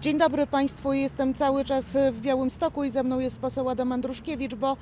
Dzień dobry Państwu, jestem cały czas w Białymstoku i ze mną jest poseł Adam Andruszkiewicz, bo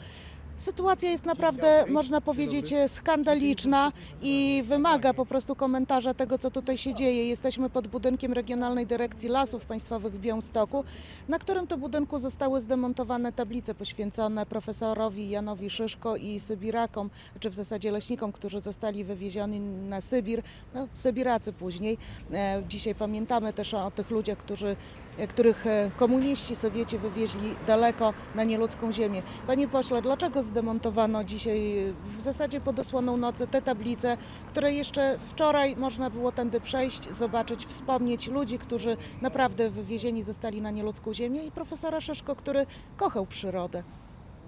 sytuacja jest naprawdę, można powiedzieć, skandaliczna i wymaga po prostu komentarza tego, co tutaj się dzieje. Jesteśmy pod budynkiem Regionalnej Dyrekcji Lasów Państwowych w Białymstoku, na którym to budynku zostały zdemontowane tablice poświęcone profesorowi Janowi Szyszko i Sybirakom, czy w zasadzie leśnikom, którzy zostali wywiezioni na Sybir, no, Sybiracy później. E, Dzisiaj pamiętamy też o tych ludziach, którzy, e, których e, komuniści Sowieci wywieźli daleko na nieludzką ziemię. Panie pośle, dlaczego zdemontowano dzisiaj w zasadzie pod osłoną nocy te tablice, które jeszcze wczoraj można było tędy przejść, zobaczyć, wspomnieć ludzi, którzy naprawdę wywiezieni zostali na nieludzką ziemię i profesora Szyszko, który kochał przyrodę.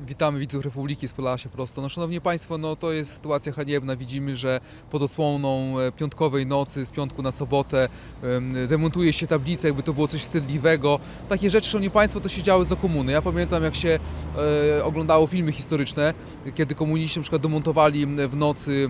Witamy widzów Republiki z Podlasia prosto. No szanowni Państwo, no to jest sytuacja haniebna. Widzimy, że pod osłoną e, piątkowej nocy, z piątku na sobotę em, demontuje się tablice, jakby to było coś wstydliwego. Takie rzeczy, szanowni Państwo, to się działy za komuny. Ja pamiętam, jak się e, oglądało filmy historyczne, kiedy komuniści na przykład demontowali w nocy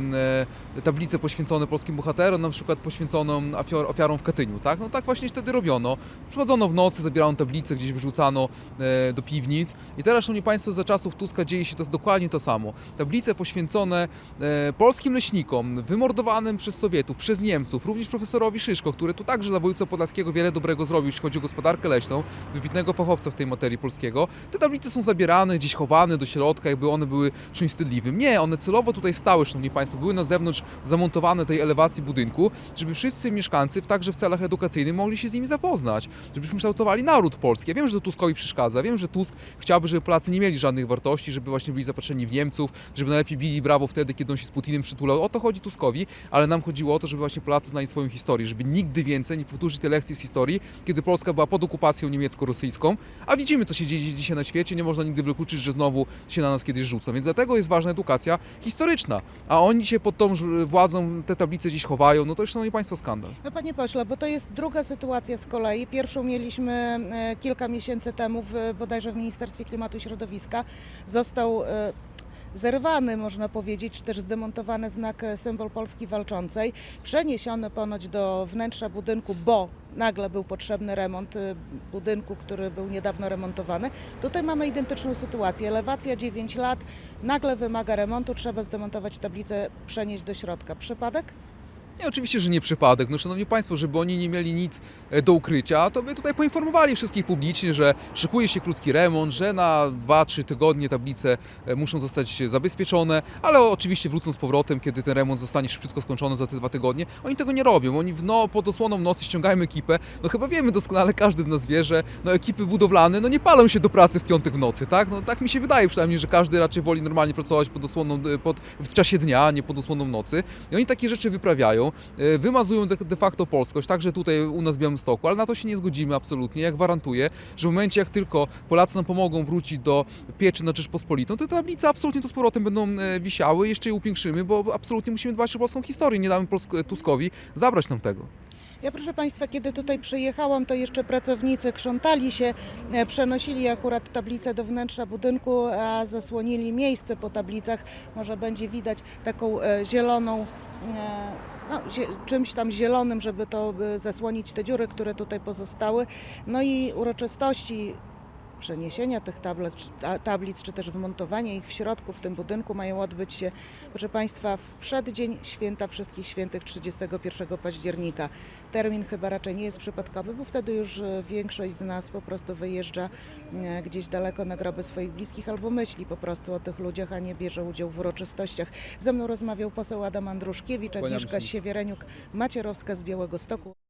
e, tablice poświęcone polskim bohaterom, na przykład poświęconą ofiar, ofiarom w Katyniu, tak? No tak właśnie wtedy robiono. Przychodzono w nocy, zabierano tablice, gdzieś wyrzucano e, do piwnic. I teraz, szanowni Państwo, za czasów Tuska dzieje się to dokładnie to samo. Tablice poświęcone e, polskim leśnikom, wymordowanym przez Sowietów, przez Niemców, również profesorowi Szyszko, który tu także dla województwa podlaskiego wiele dobrego zrobił, jeśli chodzi o gospodarkę leśną, wybitnego fachowca w tej materii polskiego. Te tablice są zabierane, gdzieś chowane do środka, jakby one były czymś wstydliwym. Nie, one celowo tutaj stały, szanowni Państwo, były na zewnątrz zamontowane tej elewacji budynku, żeby wszyscy mieszkańcy, także w celach edukacyjnych, mogli się z nimi zapoznać, żebyśmy kształtowali naród polski. Ja wiem, że to Tuskowi przeszkadza, wiem, że Tusk chciałby, żeby Polacy nie mieli żadnych wartości, żeby właśnie byli zapatrzeni w Niemców, żeby najlepiej bili brawo wtedy, kiedy on się z Putinem przytulał. O to chodzi Tuskowi, ale nam chodziło o to, żeby właśnie Polacy znali swoją historię, żeby nigdy więcej nie powtórzyć tej lekcji z historii, kiedy Polska była pod okupacją niemiecko-rosyjską, a widzimy, co się dzieje dzisiaj na świecie, nie można nigdy wykluczyć, że znowu się na nas kiedyś rzucą, więc dlatego jest ważna edukacja historyczna, a oni się pod tą władzą te tablice dziś chowają, no to jest, szanowni państwo, skandal. No panie pośle, bo to jest druga sytuacja z kolei. Pierwszą mieliśmy e, kilka miesięcy temu w, bodajże w Ministerstwie Klimatu i Środowiska. Został e, zerwany, można powiedzieć, czy też zdemontowany znak e, symbol Polski Walczącej, przeniesiony ponoć do wnętrza budynku, bo nagle był potrzebny remont e, budynku, który był niedawno remontowany. Tutaj mamy identyczną sytuację. Elewacja 9 lat, nagle wymaga remontu, trzeba zdemontować tablicę, przenieść do środka. Przypadek? Nie, oczywiście, że nie przypadek. No, szanowni państwo, żeby oni nie mieli nic e, do ukrycia, to by tutaj poinformowali wszystkich publicznie, że szykuje się krótki remont, że na 2-3 tygodnie tablice e, muszą zostać zabezpieczone, ale oczywiście wrócą z powrotem, kiedy ten remont zostanie szybciutko skończony za te dwa tygodnie. Oni tego nie robią. Oni w no, pod osłoną nocy ściągają ekipę. No chyba wiemy doskonale, każdy z nas wie, że no, ekipy budowlane no, nie palą się do pracy w piątek w nocy, tak? No tak mi się wydaje przynajmniej, że każdy raczej woli normalnie pracować pod osłoną, e, pod, w czasie dnia, a nie pod osłoną nocy. I oni takie rzeczy wyprawiają, e, wymazują de, facto polskość, także tutaj u nas w Białymstoku, ale na to się nie zgodzimy absolutnie. Ja gwarantuję, że w momencie jak tylko Polacy nam pomogą wrócić do pieczy na Rzeczpospolitą, to te tablice absolutnie tu z powrotem będą e, wisiały, jeszcze je upiększymy, bo absolutnie musimy dbać o polską historię, nie damy Polsk- Tuskowi zabrać nam tego. Ja proszę Państwa, kiedy tutaj przyjechałam, to jeszcze pracownicy krzątali się, e, przenosili akurat tablicę do wnętrza budynku, a zasłonili miejsce po tablicach. Może będzie widać taką e, zieloną, e, no, czymś tam zielonym, żeby to zasłonić te dziury, które tutaj pozostały. No i uroczystości przeniesienia tych tablic, tablic, czy też wmontowania ich w środku, w tym budynku mają odbyć się, proszę Państwa, w przeddzień święta Wszystkich Świętych 31 października. Termin chyba raczej nie jest przypadkowy, bo wtedy już e, większość z nas po prostu wyjeżdża e, gdzieś daleko na groby swoich bliskich albo myśli po prostu o tych ludziach, a nie bierze udziału w uroczystościach. Ze mną rozmawiał poseł Adam Andruszkiewicz, Agnieszka się. Siewiereniuk-Macierowska z Białego Stoku.